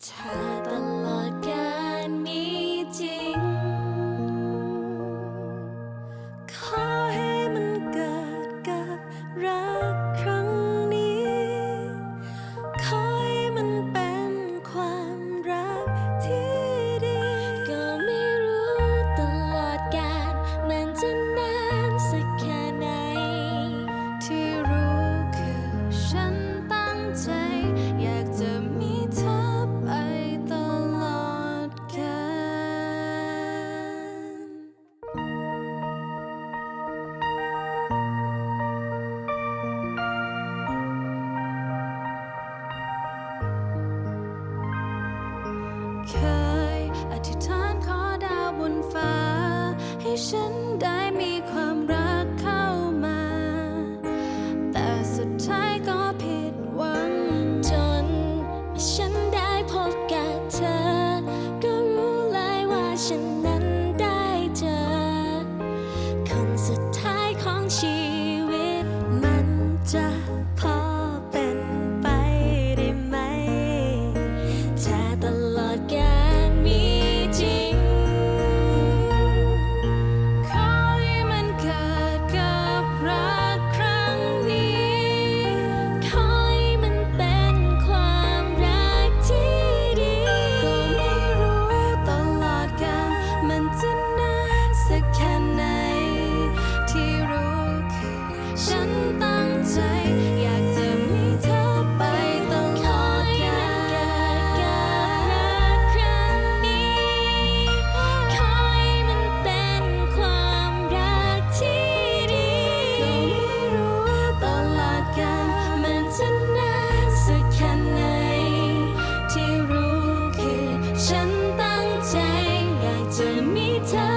time. เคย อธิษฐานขอดาวบนฟ้า ให้ฉัน me time.